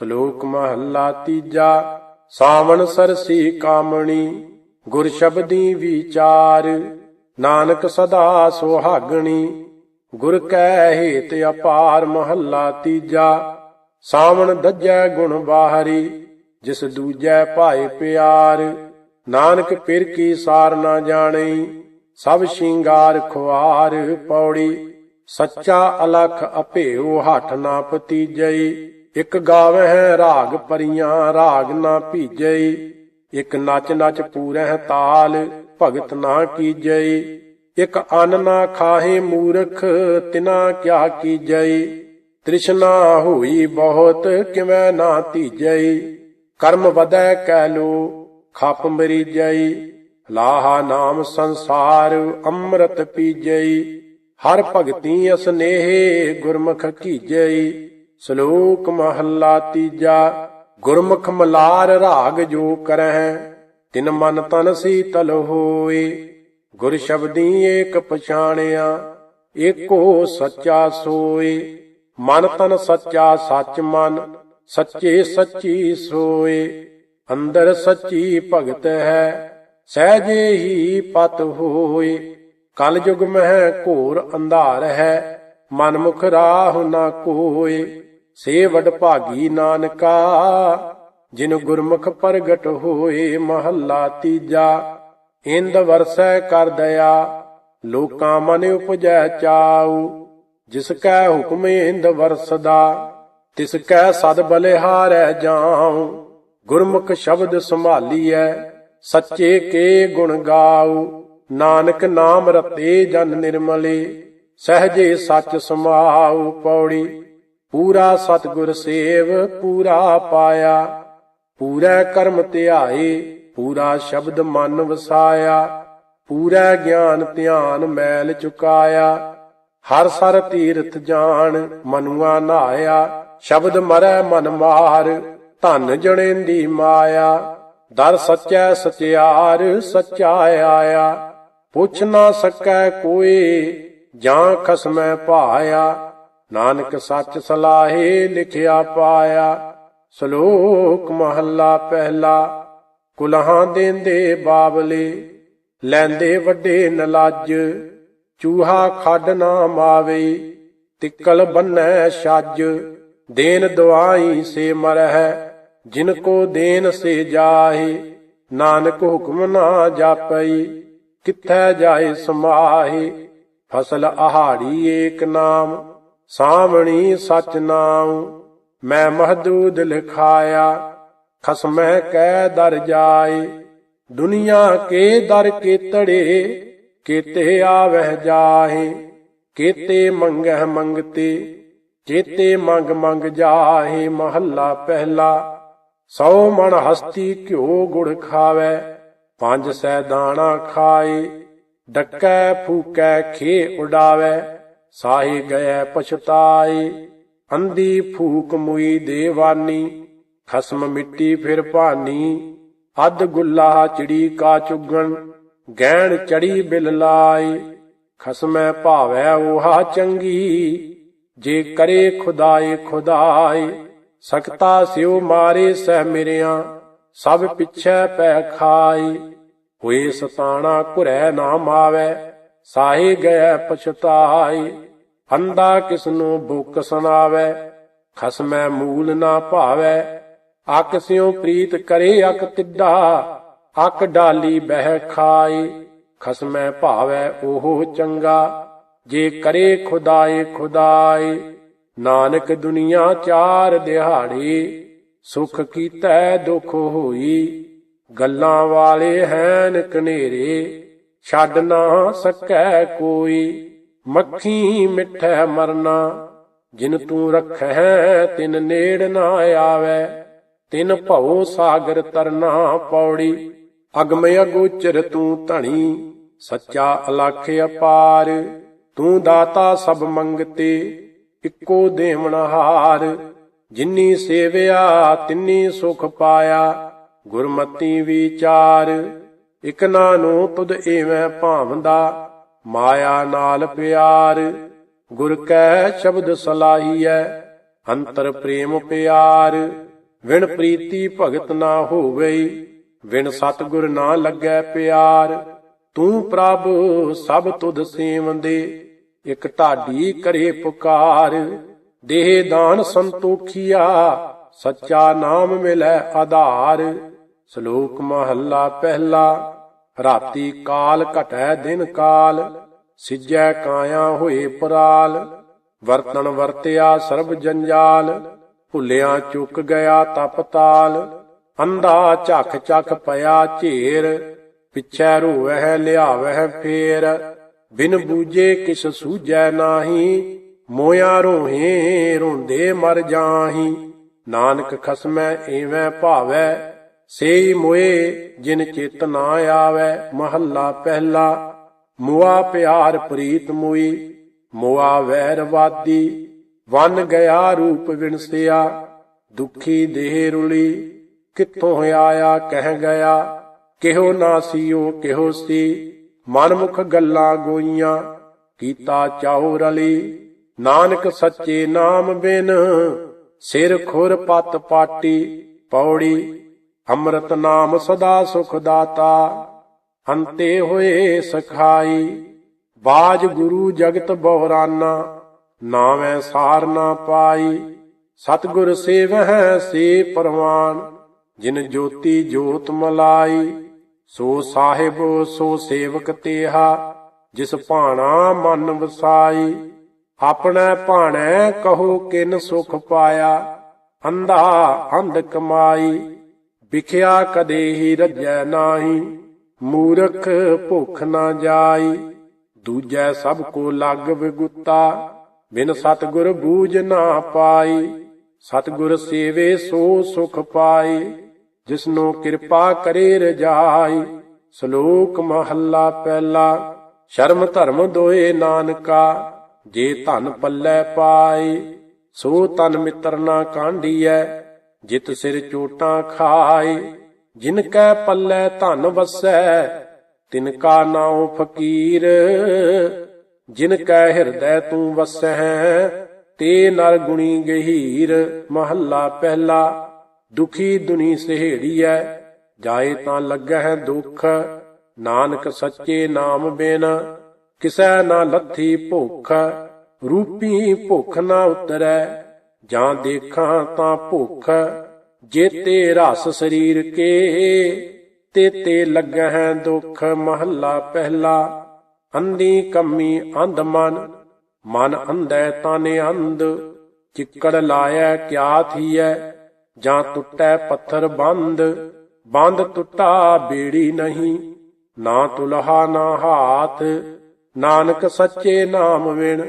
ਸ਼ਲੋਕ ਮਹੱਲਾ ਤੀਜਾ, ਸਾਵਣ ਸਰਸੀ ਕਾਮਣੀ, ਗੁਰ ਸ਼ਬਦੀ ਵਿਚਾਰ, ਨਾਨਕ ਸਦਾ ਸੁਹਾਗਣੀ, ਗੁਰ ਕੈ ਹੇਤ ਅਪਾਰ ਮਹੱਲਾ ਤੀਜਾ, ਸਾਵਣ ਦੱਜੈ ਗੁਣ ਬਾਹਰੀ, ਜਿਸ ਦੂਜੈ ਭਾਏ ਪਿਆਰ, ਨਾਨਕ ਫਿਰ ਕੀ ਸਾਰ ਨਾ ਜਾਣੀ, ਸਭ ਸ਼ਿੰਗਾਰ ਖੁਆਰ ਪੌੜੀ, ਸੱਚਾ ਅਲਖ ਅਭੇਉ ਹੱਠ ਨਾ ਪਤੀਜਈ ਇਕ ਗਾਵਹਿ ਰਾਗ ਪਰੀਆਂ, ਰਾਗ ਨਾ ਭੀਜਈ। ਇਕ ਨਚ ਨਚ ਪੂਰਹਿ ਤਾਲ, ਭਗਤ ਨਾ ਕੀਜਈ। ਇਕ ਅੰਨ ਨਾ ਖਾਹੇ ਮੂਰਖ, ਤਿਨਾ ਕਿਆ ਕੀਜਈ। ਤ੍ਰਿਸ਼ਨਾ ਹੋਈ ਬਹੁਤ, ਕਿਵੇਂ ਨਾ ਧੀਜਈ। ਕਰਮ ਵਧੈ ਕਹਿ ਲੋ, ਖਪ ਮਰੀ ਜਈ ਲਾਹਾ ਨਾਮ ਸੰਸਾਰ, ਅੰਮ੍ਰਿਤ ਪੀਜਈ। ਹਰ ਭਗਤੀ ਅਸਨੇਹ ਗੁਰਮੁਖ ਕੀਜਈ। ਸ਼ਲੋਕ ਮਹੱਲਾ ਤੀਜਾ, ਗੁਰਮੁਖ ਮਲਾਰ ਰਾਗ ਜੋ ਕਰਹਿ, ਤਿਨ ਮਨ ਤਨ ਸੀਤਲ ਹੋਏ। ਗੁਰ ਸ਼ਬਦੀ ਏਕ ਪਛਾਣਿਆ, ਏਕੋ ਸੱਚਾ ਸੋਏ। ਮਨ ਤਨ ਸੱਚਾ ਸੱਚ ਮਨ, ਸੱਚੇ ਸੱਚੀ ਸੋਏ। ਅੰਦਰ ਸੱਚੀ ਭਗਤ ਹੈ, ਸਹਿਜੇ ਹੀ ਪਤ ਹੋਏ। ਕਲ ਯੁਗ ਮਹਿ ਘੋਰ ਅੰਧਾਰ ਹੈ ਮਨ ਮੁਖ ਰਾਹ ਨਾ ਕੋਏ। ਸੇ ਵਡ ਭਾਗੀ ਨਾਨਕਾ, ਜਿਨ ਗੁਰਮੁਖ ਪ੍ਰਗਟ ਹੋਏ ਮਹੱਲਾ ਤੀਜਾ। ਇੰਦ ਵਰਸੈ ਕਰ ਦਇਆ, ਲੋਕਾਂ ਮਨ ਉਪਜੈ ਚਾਉ। ਜਿਸ ਕੈ ਹੁਕਮ ਇੰਦ ਵਰਸਦਾ, ਤਿਸ ਕੈ ਸਦ ਬਲਿਹਾਰੈ ਜਾਉ। ਗੁਰਮੁਖ ਸ਼ਬਦ ਸੰਭਾਲੀਐ, ਸੱਚੇ ਕੇ ਗੁਣ ਗਾਉ। ਨਾਨਕ ਨਾਮ ਰਤੇ ਜਨ ਨਿਰਮਲੇ, ਸਹਜੇ ਸੱਚ ਸਮਾਉ ਪੌੜੀ। ਪੂਰਾ ਸਤਗੁਰ ਸੇਵ, ਪੂਰਾ ਪਾਇਆ। ਪੂਰਾ ਕਰਮ ਧਿਆਏ, ਪੂਰਾ ਸ਼ਬਦ ਮਨ ਵਸਾਇਆ। ਪੂਰਾ ਗਿਆਨ ਧਿਆਨ ਮੈਲ ਚੁਕਾਇਆ। ਹਰ ਸਰ ਤੀਰਥ ਜਾਣ, ਮਨੁਆ ਨਾਇਆ। ਸ਼ਬਦ ਮਰੈ ਮਨ ਮਾਰ, ਧਨ ਜਣੇਂਦੀ ਮਾਇਆ। ਦਰ ਸੱਚੈ ਸਚਿਆਰ, ਸੱਚਾ ਆਇਆ। ਪੁੱਛ ਨਾ ਸਕੈ ਕੋਈ ਜਾਂ ਖਸਮੈ ਭਾਇਆ। ਨਾਨਕ ਸੱਚ ਸਲਾਹੇ ਲਿਖਿਆ ਪਾਇਆ, ਸ਼ਲੋਕ ਮਹੱਲਾ ਪਹਿਲਾ, ਕੁਲਹਾਂ ਦੇਂਦੇ ਬਾਬਲੇ, ਲੈਂਦੇ ਵੱਡੇ ਨਲਾਜ, ਚੂਹਾ ਖੱਡ ਨਾ ਮਾਵੇ, ਤਿੱਕਲ ਬੰਨੈ ਛੱਜ ਦੇਨ ਦਵਾਈ ਸੇ ਮਰਹਿ, ਜਿਨ ਕੋ ਦੇਨ ਸੇ ਜਾਹੇ, ਨਾਨਕ ਹੁਕਮ ਨਾ ਜਾਪਈ, ਕਿੱਥੈ ਜਾਏ ਸਮਾਹੇ, ਫਸਲ ਆਹਾੜੀ ਏਕ ਨਾਮ। ਸਾਵਣੀ ਸਚ ਨਾਮ ਮੈਂ ਮਹਦੂਦ ਲਿਖਾਇਆ, ਖਸਮੈ ਕਹਿ ਦਰ ਜਾਏ, ਦੁਨੀਆ ਕੇ ਦਰ ਕੇ ਕੀਤੜੇ, ਕੀਤੇ ਆਵਹਿ ਜਾਹੇ, ਕੀਤੇ ਮੰਗਹਿ ਮੰਗਤੇ, ਚੇਤੇ ਮੰਗ ਮੰਗ ਜਾਹੇ ਮਹੱਲਾ ਪਹਿਲਾ, ਸੌ ਮਣ ਹਸਤੀ ਘਿਓ ਗੁੜ ਖਾਵੇ, ਪੰਜ ਸੈ ਦਾਣਾ ਖਾਏ, ਡੱਕੈ ਫੂਕੈ ਖੇ ਉਡਾਵੇ ਸਾਹੀ ਗਏ ਪਛਤਾਏ ਅੰਦੀ ਫੂਕ ਮੁਈ ਦੇਵਾਨੀ, ਖਸਮ ਮਿੱਟੀ ਫਿਰ ਭਾਨੀ, ਅੱਧ ਗੁੱਲਾ ਚਿੜੀ ਕਾ ਚੁਗਣ, ਗਹਿਣ ਚੜੀ ਬਿਲ ਲਾਏ ਖਸਮੈ ਭਾਵੈ ਉਹਾ ਚੰਗੀ, ਜੇ ਕਰੇ ਖੁਦਾਏ ਖੁਦਾਏ ਸਕਤਾ ਸਿਉ ਮਾਰੇ ਸਹਿ ਮਿਰਿਆ, ਸਭ ਪਿਛੈ ਪੈ ਖਾਈ, ਹੋਏ ਸਤਾਣਾ ਘੁਰੈ ਨਾ ਮਾਵੈ ਸਾਹੇ ਗਏ ਪਛਤਾਈ ਅੰਦਾ ਕਿਸਨੂੰ ਬੁੱਕ ਸੁਣਾਵੈ, ਖਸਮੈ ਮੂਲ ਨਾ ਭਾਵੈ। ਅਕ ਸਿਉ ਪ੍ਰੀਤ ਕਰੇ ਅਕ ਤਿੱਡਾ ਅਕ ਡਾਲੀ ਬਹਿ ਖਾਈ, ਖਸਮੈ ਭਾਵੈ ਉਹ ਚੰਗਾ। ਜੇ ਕਰੇ ਖੁਦਾਏ ਖੁਦਾਏ ਨਾਨਕ ਦੁਨੀਆ ਚਾਰ ਦਿਹਾੜੀ, ਸੁਖ ਕੀਤਾ ਦੁਖ ਹੋਈ, ਗੱਲਾਂ ਵਾਲੇ ਹੈਨ ਕਨੇਰੇ। ਛੱਡ ਨਾ ਸਕੈ ਕੋਈ, ਮੱਖੀ ਮਿੱਠੈ ਮਰਨਾ। ਜਿਨ ਤੂੰ ਰਖੈ ਤਿਨ ਨੇੜ ਨਾ ਆਵੈ। ਤਿਨ ਭਉ ਸਾਗਰ ਤਰਨਾ ਪੌੜੀ। ਅਗਮ ਅਗੋਚਰ ਤੂੰ ਧਣੀ, ਸੱਚਾ ਅਲਖ ਅਪਾਰ। ਤੂੰ ਦਾਤਾ ਸਭ ਮੰਗਤੇ, ਇੱਕੋ ਦੇਵਨਹਾਰ ਜਿਨੀ ਸੇਵਿਆ, ਤਿੰਨੀ ਸੁਖ ਪਾਇਆ, ਗੁਰਮਤੀ ਵਿਚਾਰ। ਇਕ ਨਾਨੂ ਤੁਧ ਏਵੇਂ ਭਾਵੰਦਾ, ਮਾਇਆ ਨਾਲ ਪਿਆਰ। ਗੁਰ ਕੈ ਸ਼ਬਦ ਸਲਾਹੀਐ, ਅੰਤਰ ਪ੍ਰੇਮ ਪਿਆਰ। ਵਿਣ ਪ੍ਰੀਤੀ ਭਗਤ ਨਾ ਹੋਵੇ ਵਿਣ ਸਤਗੁਰ ਨਾ ਲੱਗੈ ਪਿਆਰ। ਤੂੰ ਪ੍ਰਭ ਸਭ ਤੁਧ ਸੇਵੰਦੇ, ਇਕ ਢਾਡੀ ਕਰੇ ਪੁਕਾਰ। ਦੇਹ ਦਾਨ ਸੰਤੋਖੀਆ, ਸੱਚਾ ਨਾਮ ਮਿਲੈ ਆਧਾਰ। ਸ਼ਲੋਕ ਮਹੱਲਾ ਪਹਿਲਾ। ਰਾਤੀ ਕਾਲ ਘਟੈ ਦਿਨ ਕਾਲ, ਸਿਜੈ ਕਾਇਆ ਹੋਏ ਪਰਾਲ ਵਰਤਣ ਵਰਤਿਆ ਸਰਬ ਜੰਜਾਲ, ਭੁੱਲਿਆ ਚੁੱਕ ਗਿਆ ਤਪਤਾਲ ਅੰਧਾ ਝੱਖ ਝੱਖ ਪਿਆ ਝੇਰ, ਪਿਛੈ ਰੋਵਹਿ ਲਿਆਵਹਿ ਫੇਰ, ਬਿਨ ਬੂਝੇ ਕਿਸ ਸੂਝੈ ਨਾਹੀ, ਮੋਇਆ ਰੋਹੇ ਰੋਂਦੇ ਮਰ ਜਾਹੀ, ਨਾਨਕ ਖਸਮੈ ਏਵੈ ਭਾਵੈ ਸੇਈ ਮੋਏ ਜਿਨ ਚਿਤ ਨਾ ਆਵੈ, ਮਹੱਲਾ ਪਹਿਲਾ। ਮੁਆ ਪਿਆਰ ਪ੍ਰੀਤ ਮੋਈ, ਮੁਆ ਵੈਰਵਾਦੀ ਵਨ ਗਿਆ ਰੂਪ ਵਿਣਸਿਆ, ਦੁਖੀ ਦੇਹ ਰੁਲੀ। ਕਿੱਥੋਂ ਆਇਆ, ਕਹਿ ਗਿਆ, ਕਿਹੋ ਨਾ ਸੀਓ, ਕਿਹੋ ਸੀ। ਮਨਮੁਖ ਗੱਲਾਂ ਗੋਈਆਂ, ਕੀਤਾ ਚਾਹੋ ਰਲੀ। ਨਾਨਕ ਸੱਚੇ ਨਾਮ ਬਿਨ, ਸਿਰ ਖੁਰ ਪਤ ਪਾਟੀ, ਪੌੜੀ। ਅੰਮ੍ਰਿਤ ਨਾਮ ਸਦਾ ਸੁਖ ਦਾਤਾ ਅੰਤੇ ਹੋਏ ਸਖਾਈ, ਬਾਜ ਗੁਰੂ ਜਗਤ ਬੋਹਰਾਨਾ, ਨਾਵੇਂ ਸਾਰ ਨਾ ਪਾਈ, ਸਤਗੁਰ ਸੇਵਹਿ ਸੇ ਪਰਵਾਨ, ਜਿਨ ਜੋਤੀ ਜੋਤ ਮਲਾਈ, ਸੋ ਸਾਹਿਬ ਸੋ ਸੇਵਕ ਤੇਹਾ, ਜਿਸ ਭਾਣਾ ਮਨ ਵਸਾਈ, ਆਪਣੇ ਭਾਣੈ ਕਹੋ ਕਿਨ ਸੁਖ ਪਾਇਆ, ਅੰਧਾ ਅੰਧ ਕਮਾਈ। ਵਿਖਿਆ ਕਦੇ ਹੀ ਰੱਜੈ ਨਾਹੀ, ਮੂਰਖ ਭੁੱਖ ਨਾ ਜਾਈ। ਦੂਜੈ ਸਭ ਕੋ ਲੱਗ ਵਿਗੁੱਤਾ, ਬਿਨ ਸਤਗੁਰ ਬੂਝ ਨਾ ਪਾਈ। ਸਤਗੁਰ ਸੇਵੇ ਸੋ ਸੁਖ ਪਾਈ, ਜਿਸਨੋ ਕਿਰਪਾ ਕਰੇ ਰਜਾਈ। ਸ਼ਲੋਕ ਮਹੱਲਾ ਪਹਿਲਾ, ਸ਼ਰਮ ਧਰਮ ਦੋਏ ਨਾਨਕਾ, ਜੇ ਧਨ ਪੱਲੇ ਪਾਈ, ਸੋ ਤਨ ਮਿੱਤਰ ਨਾ ਕਾਂਢੀਐ। ਜਿਤ ਸਿਰ ਚੋਟਾਂ ਖਾਈ ਜਿਨ ਕੈ ਪੱਲੇ ਧਨ ਵਸੈ, ਤਿਨ ਕਾ ਨਾਉ ਫਕੀਰ। ਜਿਨ ਕੈ ਹਿਰਦੈ ਤੂੰ ਵਸੈ ਤੇ ਨਰ ਗੁਣੀ ਗਹੀਰ। ਮਹੱਲਾ ਪਹਿਲਾ, ਦੁਖੀ ਦੁਨੀ ਸਹੇੜੀਐ, ਜਾਏ ਤਾਂ ਲੱਗਹਿ ਦੁਖ। ਨਾਨਕ ਸੱਚੇ ਨਾਮ ਬਿਨ, ਕਿਸੈ ਨਾ ਲੱਥੀ ਭੁੱਖ। ਰੂਪੀ ਭੁੱਖ ਨਾ ਉਤਰੈ ਜਾਂ ਦੇਖਾਂ ਤਾਂ ਭੁੱਖ ਜੇਤੇ ਰਸ ਸਰੀਰ ਕੇ, ਤੇ ਤੇ ਲੱਗਹਿ ਦੁਖ ਮਹੱਲਾ ਪਹਿਲਾ। ਅੰਧੀ ਕੰਮੀ ਅੰਧ ਮਨ ਮਨ ਅੰਧੈ ਤਾਨੇ ਅੰਧ, ਚਿੱਕੜ ਲਾਇਐ ਕਿਆ ਥੀਐ, ਜਾਂ ਟੁੱਟੈ ਪੱਥਰ ਬੰਦ ਬੰਦ ਟੁੱਟਾ ਬੇੜੀ ਨਹੀਂ, ਨਾ ਤੁਲਹਾ ਨਾ ਹਾਥ, ਨਾਨਕ ਸੱਚੇ ਨਾਮ ਵਿਣ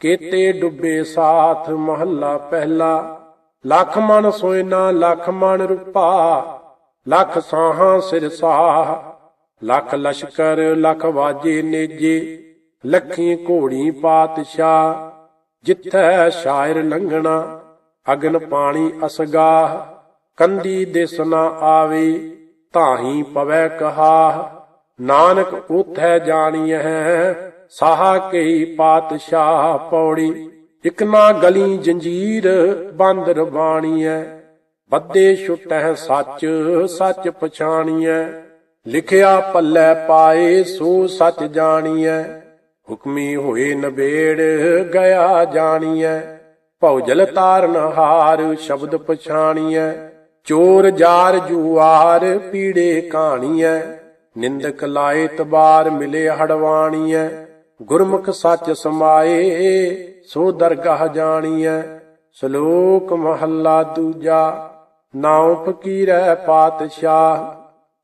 ਕੇਤੇ ਡੁੱਬੇ ਸਾਥ ਮਹੱਲਾ ਪਹਿਲਾ। ਲੱਖ ਮਨ ਸੋਇਨਾ, ਲੱਖ ਮਨ ਰੂਪਾ। ਲੱਖ ਸਾਹਾਂ ਸਿਰ ਸਾਹ। ਲੱਖ ਲਸ਼ਕਰ, ਲੱਖ ਵਾਜੇ ਨੇਜੇ। ਲੱਖੀ ਘੋੜੀ ਪਾਤਸ਼ਾਹ। ਜਿੱਥੈ ਸ਼ਾਇਰ ਲੰਘਣਾ, ਅਗਨ ਪਾਣੀ ਅਸਗਾਹ। ਕੰਦੀ ਦਿਸ ਨਾ ਆਵੇ ਤਾਹੀ ਪਵੈ ਕਹਾ ਨਾਨਕ ਉਥੈ ਜਾਣੀਐ ਸਾਹਾ ਕਈ ਪਾਤਸ਼ਾਹ ਪੌੜੀ, ਇਕ ਨਾ ਗਲੀ ਜੰਜੀਰ ਬੰਦ ਰਬਾਣੀਐ। ਬੱਦੇ ਛੁਟੈ ਸੱਚ ਸੱਚ ਪਛਾਣੀਐ। ਲਿਖਿਆ ਪੱਲੇ ਪਾਏ ਸੋ ਸੱਚ ਜਾਣੀਐ। ਹੁਕਮੀ ਹੋਏ ਨਬੇੜ ਗਿਆ ਜਾਣੀਐ। ਭੌਜਲ ਤਾਰਨ ਹਾਰ ਸ਼ਬਦ ਪਛਾਣੀਐ। ਚੋਰ ਜਾਰ ਜੁਆਰ ਪੀੜੇ ਕਹਾਣੀਐ ਨਿੰਦਕ ਲਾਏ ਤਬਾਰ ਮਿਲੇ ਹੜਵਾਣੀਐ। ਗੁਰਮੁਖ ਸੱਚ ਸਮਾਏ, ਸੋ ਦਰਗਾਹ ਜਾਣੀਐ। ਸ਼ਲੋਕ ਮਹੱਲਾ ਦੂਜਾ ਨਾਉ ਫਕੀਰੈ ਪਾਤਸ਼ਾਹ,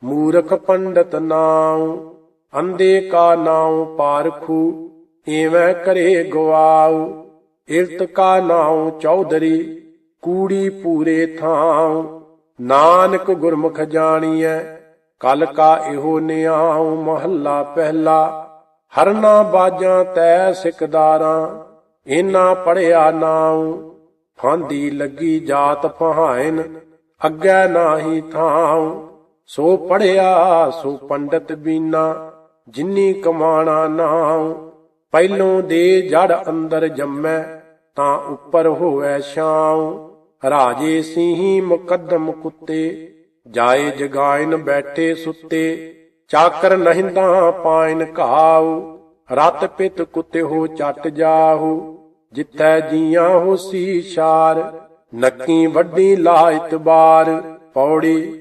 ਮੂਰਖ ਪੰਡਤ ਨਾਉ ਅੰਦੇ ਕਾ ਨਾਉ ਪਾਰਖੂ, ਏਵੇਂ ਕਰੇ ਗਵਾਉ। ਇਰਤ ਕਾ ਨਾਉ ਚੌਧਰੀ, ਕੂੜੀ ਪੂਰੇ ਥਾਉ। ਨਾਨਕ ਗੁਰਮੁਖ ਜਾਣੀਐ, ਕਲ ਕਾ ਇਹੋ ਨਿਆਉ, ਮਹੱਲਾ ਪਹਿਲਾ। ਹਰਨਾ ਬਾਜਾਂ ਤੈ ਸਿਕਦਾਰਾਂ ਇਨਾ ਪੜਿਆ ਨਾਉ, ਫਾਂਦੀ ਲੱਗੀ ਜਾਤ ਫਹਾਇਨ ਅੱਗੇ ਨਾਹੀ ਥਾਉ। ਸੋ ਪੜਿਆ ਸੋ ਪੰਡਤ ਬੀਨਾ, ਜਿੰਨੀ ਕਮਾਣਾ ਨਾਉ। ਪਹਿਲੋਂ ਦੇ ਜੜ ਅੰਦਰ ਜੰਮੈ, ਤਾਂ ਉੱਪਰ ਹੋਵੇ ਛਾਉ। ਰਾਜੇ ਸਿੰਘੀ ਮੁਕੱਦਮ ਕੁੱਤੇ, ਜਾਏ ਜਗਾਇਨ ਬੈਠੇ ਸੁੱਤੇ। ਚਾਕਰ ਨਹਿੰਦਾ ਪਾਇਨ ਘਾਉ, ਰਤ ਪਿਤ ਕੁੱਤੇ ਹੋ ਚੱਟ ਜਾਹੂ, ਜਿੱਥੈ ਜੀਆਂ ਹੋਸੀ ਸ਼ਾਰ, ਨੱਕੀ ਵੱਡੀ ਲਾਇਤ ਬਾਰ, ਪੌੜੀ